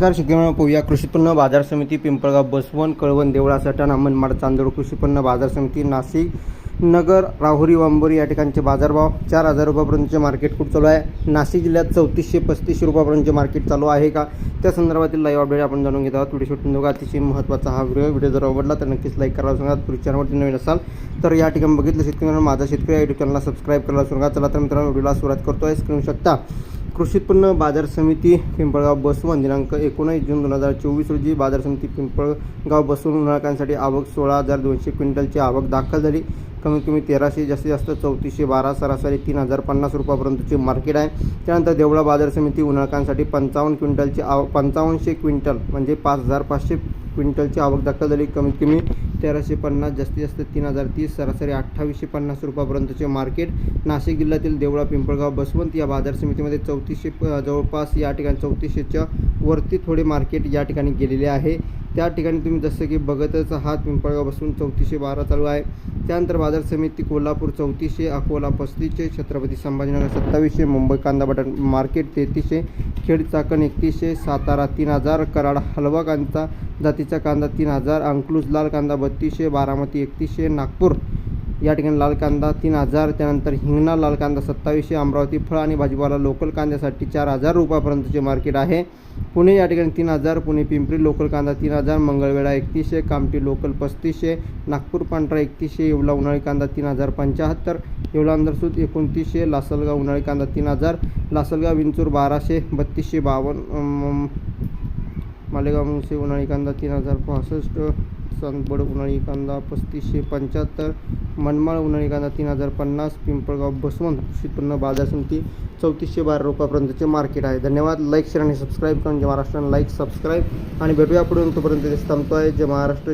नमस्कार शेतकऱ्यांना पोया कृषी बाजार समिती पिंपळगाव बसवण कळवण देवळा सटाणा मनमाड चांदोड कृषी बाजार समिती नाशिक नगर राहुरी वांबोरी या ठिकाणचे बाजारभाव चार हजार रुपयापर्यंतचे मार्केट खूप चालू आहे. नाशिक जिल्ह्यात चौतीसशे पस्तीसशे रुपयापर्यंतचे मार्केट चालू आहे का? त्या संदर्भातील लाईव्ह अपडेट आपण जाणून घेत आहोत. व्हिडिओ शूटिंग दोघा अतिशय महत्त्वाचा हा व्हिडिओ व्हिडिओ जर आवडला तर नक्कीच लाईक करायला सांगा तुम्ही चॅनलवरती नवीन असाल तर या ठिकाणी बघितलं शेतकऱ्यांना माझा शेतकरी या युट्यूब चॅनलला सबस्क्राईब करायला सांगा चला तर मित्रांनो व्हिडिओला सुरुवात करतोय. स्क्रीन शकता कृषी उत्पन्न बाजार समिती पिंपळगाव बसवण दिनांक एकोणीस जून दोन हजार चोवीस रोजी बाजार समिती पिंपळगाव बसवून उन्हाळकांसाठी आवक सोळा हजार दोनशे क्विंटलची आवक दाखल झाली. कमीत कमी तेराशे जास्तीत जास्त चौतीसशे बारा सरासरी तीन हजार पन्नास रुपयापर्यंतचे मार्केट आहे. त्यानंतर देवळा बाजार समिती उन्हाळकांसाठी पंचावन्न क्विंटलची आव पंचावन्नशे क्विंटल म्हणजे पाच हजार पाचशे क्विंटलची आवक दाखल झाली. कमीत कमी तेराशे पन्नास जास्तीत जास्त तीन हजार तीस सरासरी अठ्ठावीसशे पन्नास रुपयापर्यंतचे मार्केट. नाशिक जिल्ह्यातील देवळा पिंपळगाव बसवंत या बाजार समितीमध्ये चौतीसशे जवळपास या ठिकाणी चौतीसशेच्या वरती थोडे मार्केट या ठिकाणी गेलेले आहे. त्या ठिकाणी तुम्ही जसं की बघतच आहात पिंपळगाव बसून चौतीसशे बारा चालू आहे. त्यानंतर बाजार समिती कोल्हापूर चौतीसशे अकोला पस्तीसशे छत्रपती संभाजीनगर सत्तावीसशे मुंबई कांदा बटाट मार्केट तेहतीसशे खेड चाकण एकतीसशे सातारा तीन हजार कराड हलवा कांदा जातीचा कांदा तीन हजार अंकलूज लाल कांदा बत्तीसशे बारामती एकतीसशे नागपूर या ठिकाणी लाल कांदा तीन हजार त्यानंतर हिंगणा लाल कांदा सत्तावीसशे अमरावती फळ आणि भाजीपाला लोकल कांद्यासाठी चार हजार रुपयापर्यंतचे मार्केट आहे. पुणे या ठिकाणी तीन हजार पुणे पिंपरी लोकल कांदा तीन हजार मंगळवेढा एकतीसशे कामठी लोकल पस्तीसशे नागपूर पांढरा एकतीसशे येवला उन्हाळी कांदा तीन हजार पंच्याहत्तर येवला अंधरसूद एकोणतीसशे लासलगाव उन्हाळी कांदा तीन हजार लासलगाव विंचूर बाराशे बत्तीसशे बावन्न मालेगाव मुसे उन्हाळी कांदा तीन हजार पासष्ट चांदवड उन्हाळी कांदा पस्तीसशे पंच्याहत्तर मनमाळ उन्हाळी कांदा तीन हजार पन्नास पिंपळगाव बसवंत कृषी उत्पन्न बाजार समिती चौतीसशे बारा रुपयापर्यंतचे मार्केट आहे. धन्यवाद. लाईक शेअर आणि सबस्क्राईब करून जे महाराष्ट्रानं लाईक सबस्क्राईब आणि भेटूया पुढे तोपर्यंत. ते थांबतो आहे जे महाराष्ट्र